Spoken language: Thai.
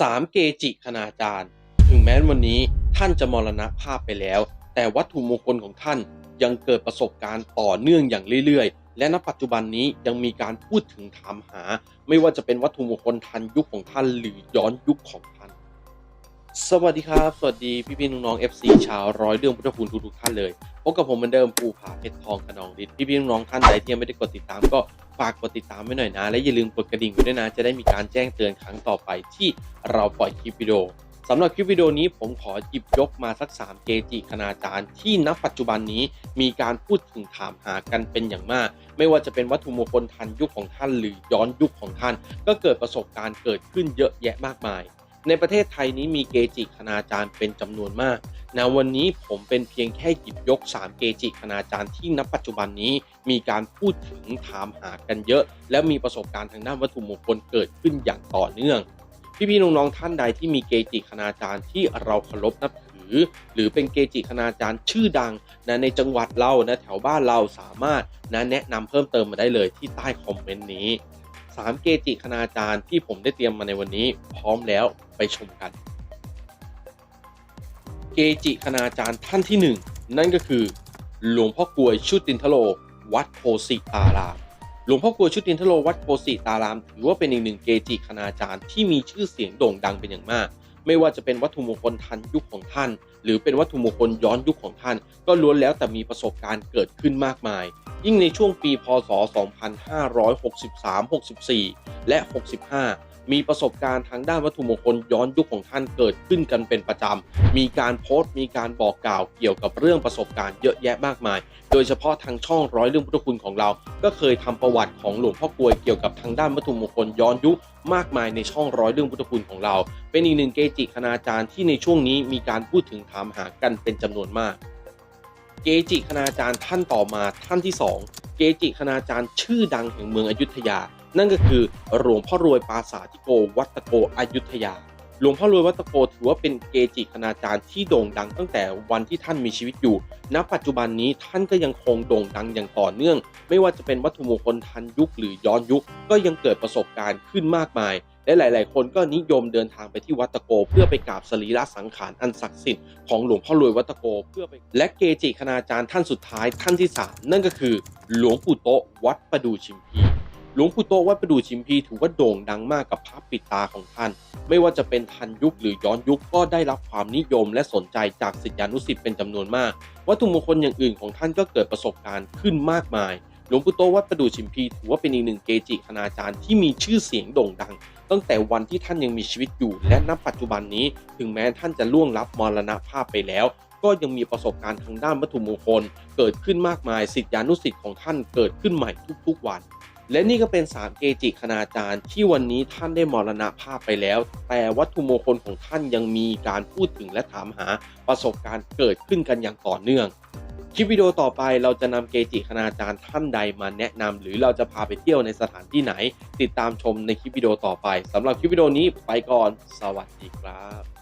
สามเกจิคณาจารย์ ถึงแม้วันนี้ท่านจะมรณภาพไปแล้ว แต่วัตถุมงคลของท่านยังเกิดประสบการณ์ต่อเนื่องอย่างเรื่อยๆ และณปัจจุบันนี้ยังมีการพูดถึงถามหา ไม่ว่าจะเป็นวัตถุมงคลทันยุคของท่านหรือย้อนยุคของท่าน สวัสดีครับ สวัสดีพี่พี่ๆน้องๆ FC ชาวร้อยเรื่องพุทธคุณทุกๆท่านเลย พบกับผมเหมือนเดิมปูผาเพชรทองขนองฤทธิ์พี่พี่น้องท่านใดที่ยังไม่ได้กดติดตามก็ฝากกดติดตามไว้หน่อยนะ และอย่าลืมกดกระดิ่งไว้ด้วยนะ จะได้มีการแจ้งเตือนครั้งต่อไปที่เราปล่อยคลิปวิดีโอสำหรับคลิปวิดีโอนี้ผมขอหยิบยกมาสัก3เกจิคณาจารย์ ที่ณปัจจุบันนี้มีการพูดถึงถามหากันเป็นอย่างมาก ไม่ว่าจะเป็นวัตถุมงคลทันยุคของท่านหรือย้อนยุคของท่าน ก็เกิดประสบการณ์เกิดขึ้นเยอะแยะมากมาย ในประเทศไทยนี้มีเกจิคณาจารย์เป็นจำนวนมากนะวันนี้ผมเป็นเพียงแค่หยิบยก 3 เกจิคณาจารย์ที่ณปัจจุบันนี้มีการพูดถึงถามหากันเยอะ และมีประสบการณ์ทางด้านวัตถุมงคลเกิดขึ้นอย่างต่อเนื่อง พี่ๆน้องๆท่านใดที่มีเกจิคณาจารย์ที่เราเคารพนับถือ หรือเป็นเกจิคณาจารย์ชื่อดังนะในจังหวัดเรานะแถวบ้านเราสามารถนะแนะนำเพิ่มเติมมาได้เลยที่ใต้คอมเมนต์นี้ สามเกจิคณาจารย์ที่ผมได้เตรียมมาในวันนี้ พร้อมแล้วไปชมกัน เกจิคณาจารย์ท่านที่หนึ่งนั่นก็คือ หลวงพ่อกลวยชุตินทโล วัดโพสิตาราม หลวงพ่อกลวยชุตินทโลวัดโพสิตาราม ถือว่าเป็นอีกหนึ่งเกจิคณาจารย์ที่มีชื่อเสียงโด่งดังเป็นอย่างมาก ไม่ว่าจะเป็นวัตถุมงคลทันยุคของท่าน หรือเป็นวัตถุมงคลย้อนยุคของท่าน ก็ล้วนแล้วแต่มีประสบการณ์เกิดขึ้นมากมาย ยิ่งในช่วงปีพศ 2563 64 และ 65 มีประสบการณ์ทางด้านวัตถุมงคลย้อนยุคของท่านเกิดขึ้นกันเป็นประจำ มีการโพสต์ มีการบอกกล่าวเกี่ยวกับเรื่องประสบการณ์เยอะแยะมากมาย โดยเฉพาะทางช่องร้อยเรื่องพุทธคุณของเรา ก็เคยทำประวัติของหลวงพ่อกลวยเกี่ยวกับทางด้านวัตถุมงคลย้อนยุคมากมายในช่องร้อยเรื่องพุทธคุณของเรา เป็นอีกหนึ่งเกจิคณาจารย์ที่ในช่วงนี้มีการพูดถึงถามหากันเป็นจำนวนมาก เกจิคณาจารย์ท่านต่อมาท่านที่ 2 เกจิคณาจารย์ชื่อดังแห่งเมืองอยุธยา นั่นก็คือหลวงพ่อรวยปราสาทิโกวัตโกอยุธยา หลวงพ่อรวยวัตโกถือว่าเป็นเกจิคณาจารย์ที่โด่งดังตั้งแต่วันที่ท่านมีชีวิตอยู่ ณ ปัจจุบันนี้ท่านก็ยังคงโด่งดังอย่างต่อเนื่อง ไม่ว่าจะเป็นวัตถุมงคลทันยุคหรือย้อนยุค ก็ยังเกิดประสบการณ์ขึ้นมากมายและหลาย ๆ คนก็นิยมเดินทางไปที่วัดตะโก เพื่อไปกราบสรีระสังขารอันศักดิ์สิทธิ์ของหลวงพ่อรวยวัดตะโกเพื่อไปและเกจิคณาจารย์ท่านสุดท้ายท่านที่สามนั่นก็คือ หลวงปู่โตวัดประดูชิมพี หลวงปู่โตวัดประดูชิมพีถือว่าโด่งดังมากกับพระปิดตาของท่าน ไม่ว่าจะเป็นทันยุคหรือย้อนยุคก็ได้รับความนิยมและสนใจจากศิษยานุศิษย์เป็นจำนวนมาก วัตถุมงคลอย่างอื่นของท่านก็เกิดประสบการณ์ขึ้นมากมาย หลวงปู่โตวัดประดูชิมพีถือว่าเป็นอีกหนึ่งเกจิคณาจารย์ที่มีชื่อเสียงโด่งดัง ตั้งแต่วันที่ท่านยังมีชีวิตอยู่ และณปัจจุบันนี้ ถึงแม้ท่านจะล่วงลับมรณภาพไปแล้วก็ยังมีประสบการณ์ทางด้านวัตถุมงคล เกิดขึ้นมากมายศิษยานุศิษย์ของท่านเกิดขึ้นใหม่ทุกๆวัน และนี่ก็เป็นสามเกจิคณาจารย์ ที่วันนี้ท่านได้มรณภาพไปแล้ว แต่วัตถุมงคลของท่านยังมีการพูดถึงและถามหาประสบการณ์เกิดขึ้นกันอย่างต่อเนื่อง คลิปวิดีโอต่อไปเราจะนำเกจิคณาจารย์ท่านใดมาแนะนำหรือเราจะพาไปเที่ยวในสถานที่ไหน ติดตามชมในคลิปวิดีโอต่อไปสำหรับคลิปวิดีโอนี้ไปก่อน สวัสดีครับ